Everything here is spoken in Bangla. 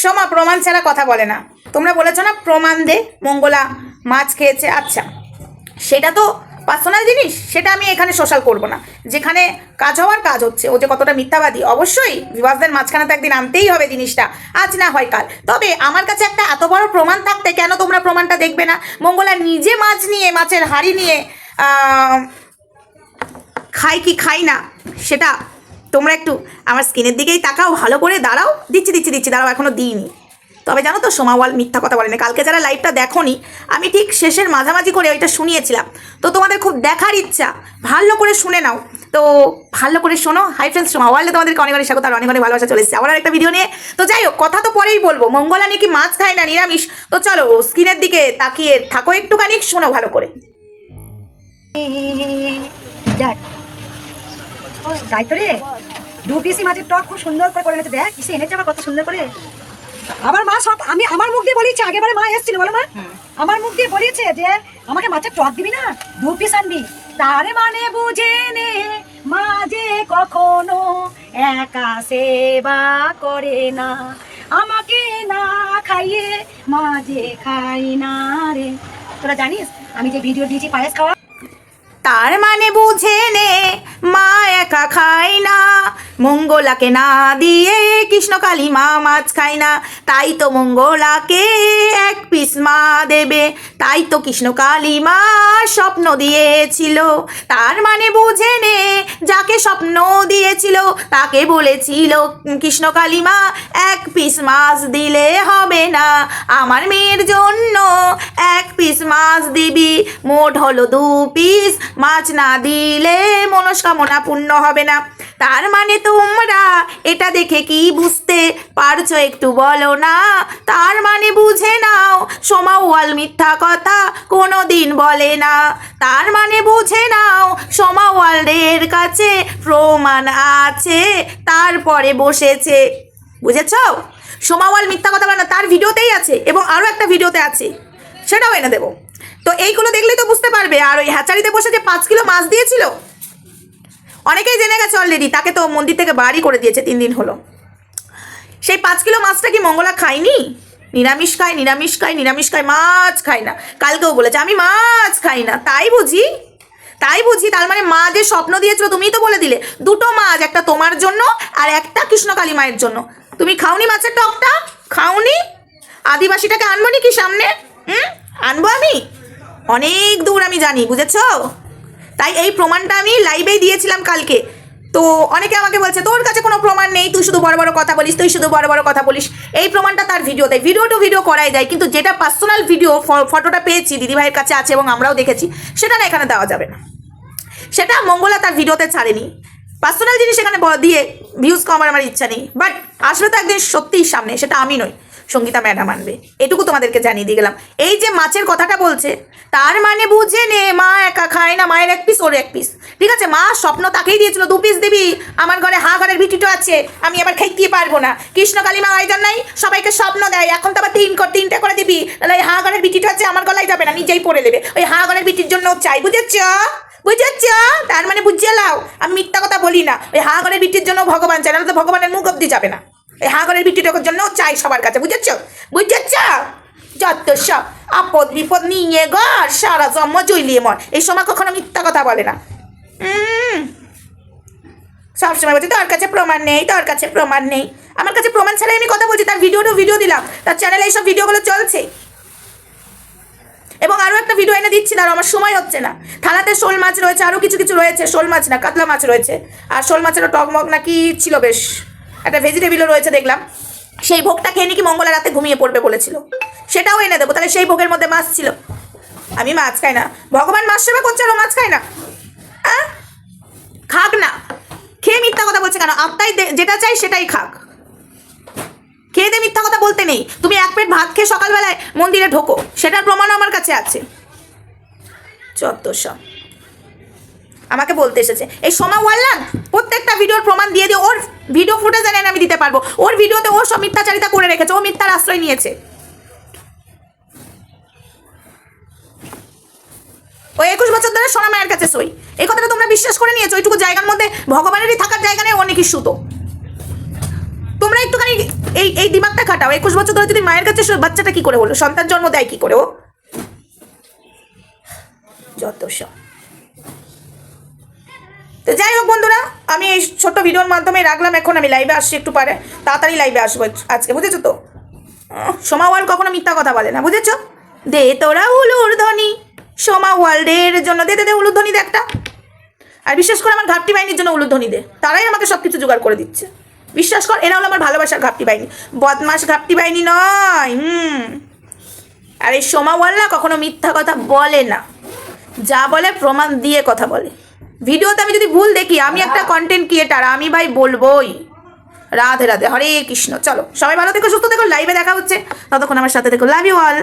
সোমা, প্রমাণ ছাড়া কথা বলে না। তোমরা বলেছ না প্রমাণ দে, মঙ্গলা মাছ খেয়েছে আচ্ছা। সেটা তো পার্সোনাল জিনিস, সেটা আমি এখানে সোশ্যাল করব না। যেখানে কাজ হওয়ার কাজ হচ্ছে, ও যে কতটা মিথ্যাবাদী, অবশ্যই বিবাসদের মাঝখানে তো একদিন আনতেই হবে জিনিসটা, আজ না হয় কাল। তবে আমার কাছে একটা এত বড় প্রমাণ থাকতে কেন তোমরা প্রমাণটা দেখবে না? মঙ্গলা নিজে মাছ নিয়ে, মাছের হাড়ি নিয়ে খাই কি খাই না, সেটা তোমরা একটু আমার স্কিনের দিকেই তাকাও, ভালো করে দাঁড়াও। দিচ্ছি দিচ্ছি দিচ্ছি, দাঁড়াও, এখনও দিইনি। তবে জানো তো সোমাওয়াল মিথ্যা কথা বলেনি। কালকে যারা লাইভটা দেখোনি, আমি ঠিক শেষের মাঝামাঝি করে ওইটা শুনিয়েছিলাম। তো তোমাদের খুব দেখার ইচ্ছা, ভালো করে শুনে নাও। তো ভালো করে শোনো। হাই ফ্রেন্ডস সোমাওয়ালে তোমাদেরকে অনেক অনেক স্বাগত আর অনেক অনেক ভালোবাসা চলে এসেছে। আবার একটা ভিডিও নিয়ে। তো যাই হোক, কথা তো পরেই বলব। মঙ্গলা নাকি মাছ খায় না, নিরামিষ? তো চলো স্ক্রিনের দিকে তাকিয়ে থাকো একটুখানি, শোনো ভালো করে। তাই তো রে। পিসি মাছের টক খুব সুন্দর করে করে এনেছে দেখ কিসে এনেছে আবার কত সুন্দর করে। আমার মা সব আমি আমার মুখ দিয়ে বলেছি আগেবারে মা এসেছিল বলো মা। আমার মুখ দিয়ে বলিয়েছে যে আমাকে মাছের টক দিবি না দু পিস আনবি। তার মানে বুঝে নে মা যে কখনো একা সেবা করে না। আমাকে না খাইয়ে মা যে খাই না রে। তোরা জানিস আমি যে ভিডিও দিয়েছি পায়েস খাওয়া তার মানে বুঝে নে, মা একা খায় না। মঙ্গলাকে না দিয়ে কৃষ্ণকালী মা মাছ খায় না। তাই তো মঙ্গলাকে এক পিস মা দেবে। তাই তো কৃষ্ণকালী মা স্বপ্ন দিয়েছিল। তার মানে বুঝে নে, যাকে স্বপ্ন দিয়েছিল, তাকে বলেছিল, কৃষ্ণকালী মা, এক পিস মাছ দিলে হবে না। আমার মেয়ের জন্য এক মাছ দিবি, মোট হলো দু পিস। মাছ না দিলে মনস্কামনা পূর্ণ হবে না। তার মানে তোমরা এটা দেখে কি বুঝতে পারছ একটু বলো না? তার মানে বুঝে নাও সোমা ওয়াল মিথ্যা কথা কোনো দিন বলে না। তার মানে বুঝে নাও সোমা ওয়ালদের কাছে প্রমাণ আছে, তারপরে বসেছে। বুঝেছ? সোমাওয়াল মিথ্যা কথা বলে না, তার ভিডিওতেই আছে এবং আরও একটা ভিডিওতে আছে। সেটাও এনে দেবো। তো এইগুলো দেখলে তো বুঝতে পারবে। আর ওই হ্যাচারিতে বসে যে পাঁচ কিলো মাছ দিয়েছিল, অনেকেই জেনে গেছে অলরেডি তাকে তো মন্দির থেকে বাড়ি করে দিয়েছে তিন দিন হলো। সেই পাঁচ কিলো মাছটা কি মঙ্গলা খায়নি? নিরামিষ খায় নিরামিষ খায় নিরামিষ খায়, মাছ খায় না। কালকেও বলেছে, আমি মাছ খাই না। তাই বুঝি তাই বুঝি, তার মানে মা যে স্বপ্ন দিয়েছিল তুমিই তো বলে দিলে। দুটো মাছ, একটা তোমার জন্য আর একটা কৃষ্ণকালী মায়ের জন্য। তুমি খাওনি মাছের টকটা? খাওনি? আদিবাসীটাকে আনব নি কি সামনে? হুম? আনব আমি? অনেক দূর আমি জানি, বুঝেছ? তাই এই প্রমাণটা আমি লাইভেই দিয়েছিলাম কালকে। তো অনেকে আমাকে বলছে, তোর কাছে কোনো প্রমাণ নেই, তুই শুধু বড় বড় কথা বলিস, তুই শুধু বড় বড় কথা বলিস। এই প্রমাণটা তার ভিডিওতে ভিডিও টু ভিডিও করাই যায় কিন্তু যেটা পার্সোনাল ভিডিও ফটোটা পেয়েছি, দিদিভাইয়ের কাছে আছে এবং আমরাও দেখেছি, সেটা না এখানে দেওয়া যাবে না। সেটা মঙ্গলা তার ভিডিওতে ছাড়েনি। পার্সোনাল জিনিস এখানে দিয়ে ভিউজ কমার আমার ইচ্ছা নেই। বাট আসলে তো একদিন সত্যিই সামনে, সেটা আমি নই। সঙ্গীতা ম্যাডাম আনবে। এটুকু তোমাদেরকে জানিয়ে দিয়ে গেলাম। এই যে মাছের কথাটা বলছে, তার মানে বুঝে নে, মা একা খায় না, মায়ের এক পিস ওর এক পিস ঠিক আছে, মা স্বপ্ন তাকেই দিয়েছিল, দু পিস দিবি। আমার ঘরে হা ঘরের ভিটিটো আছে, আমি আবার খাইতে পারব না। কৃষ্ণ কালী মা আয়োজন নাই, সবাইকে স্বপ্ন দেয়, এখন তো আবার তিন তিনটে করে দিবি। তাহলে ওই হা ঘরের ভিটিটো আছে, আমার গলায় যাবে না, নিজেই পড়ে দেবে ওই হা ঘরের ভিটির জন্য চাই, বুঝেছ? বুঝেছ? তার মানে বুঝিয়ে লাও। আমি মিথ্যা কথা বলি না। ওই হা ঘরের ভিটির জন্য ভগবান চাই নাহলে তো ভগবানের মুখ অব্দি যাবে না। এই হা ঘরের ভিটিটার জন্য চাই সবার কাছে, বুঝেছ? বুঝেছ? যত সব আপদ বিপদ নিয়ে ঘর, সারা জন্ম জইলিয়ে মন এই সময় কখনো মিথ্যা কথা বলে না। সবসময় বলছি, তোর কাছে প্রমাণ নেই, তোর কাছে প্রমাণ নেই। আমার কাছে প্রমাণ ছাড়াই আমি কথা বলছি, তার ভিডিও টু ভিডিও দিলাম। তার চ্যানেলে এইসব ভিডিওগুলো চলছে। এবং আরও একটা ভিডিও এনে দিচ্ছি না আর আমার সময় হচ্ছে না। থালাতে শোল মাছ রয়েছে আরও কিছু কিছু রয়েছে, শোল মাছ না, কাতলা মাছ রয়েছে। আর শোল মাছেরও টকমক নাকি ছিল বেশ। একটা ভেজিটেবিলও রয়েছে, দেখলাম। সেই ভোগটা খেয়ে নাকি মঙ্গলা রাতে ঘুমিয়ে পড়বে বলেছিল। সেটাও এনে দেবো, তাহলে সেই ভোগের মধ্যে মাছ ছিল। আমি মাছ খাই না। ভগবান মাছ সেবা করছে, আর মাছ খায় না। খাক না। খেয়ে মিথ্যা কথা বলছে কেন? দে- যেটা চাই সেটাই খাক। খেয়ে দিয়ে মিথ্যা কথা বলতে নেই। তুমি এক প্লেট ভাত খেয়ে সকালবেলায় মন্দিরে ঢোকো। সেটার প্রমাণও আমার কাছে আছে। সব। আমাকে বলতে এসেছে। এই সোমা ওয়াল্লান প্রত্যেকটা ভিডিওর প্রমাণ দিয়ে দিয়ে ওর ভিডিও ফুটেজ এনে আমি দিতে পারব। ওর ভিডিওতে ও সব মিথ্যাচারিতা করে রেখেছে, ও মিথ্যার আশ্রয় নিয়েছে। ওই একুশ বছর ধরে সোনা মায়ের কাছে সই। এই কথাটা তোমরা বিশ্বাস করে নিয়েছো ওইটুকু জায়গার মধ্যে ভগবানেরই থাকার জায়গা নেই ও নাকি সুতো। তোমরা একটুখানি এই এই দিমাগটা খাটাও, একুশ বছর ধরে যদি মায়ের কাছে বাচ্চাটা কি করে হলো? সন্তান জন্ম দেয় কি করে ও? যত সব। যাই হোক বন্ধুরা, আমি এই ছোট্ট ভিডিওর মাধ্যমে রাখলাম, এখন আমি লাইভে আসছি একটু পারে। তাড়াতাড়ি লাইভে আসব আজকে বুঝেছ তো? সোমা ওয়ার্ল্ড কখনো মিথ্যা কথা বলে না, বুঝেছ? দে তোরা উলুর ধ্বনি, সোমা ওয়ার্ল্ডের জন্য দে দে দে, উলুর ধ্বনি দে একটা। আর বিশেষ করে, আমার ঘাপটি বাহিনীর জন্য উলুধ্বনি দে। তারাই আমাকে সব কিছু জোগাড় করে দিচ্ছে। বিশ্বাস কর, এরা হলো আমার ভালোবাসার ঘাপটি বাহিনী। বদমাস ঘাপটি বাহিনী নয়, হুম। আর এই সোমা সোমাওয়াল্লা কখনো মিথ্যা কথা বলে না। যা বলে প্রমাণ দিয়ে কথা বলে। ভিডিওতে আমি যদি ভুল দেখি, আমি একটা কন্টেন্ট ক্রিয়েটার আমি ভাই বলবোই। রাধে রাধে, হরে কৃষ্ণ, চলো, সবাই ভালো থেকো, সুস্থ থেকো লাইভে দেখা হচ্ছে। ততক্ষণ আমার সাথে দেখো লাভ ইউ অল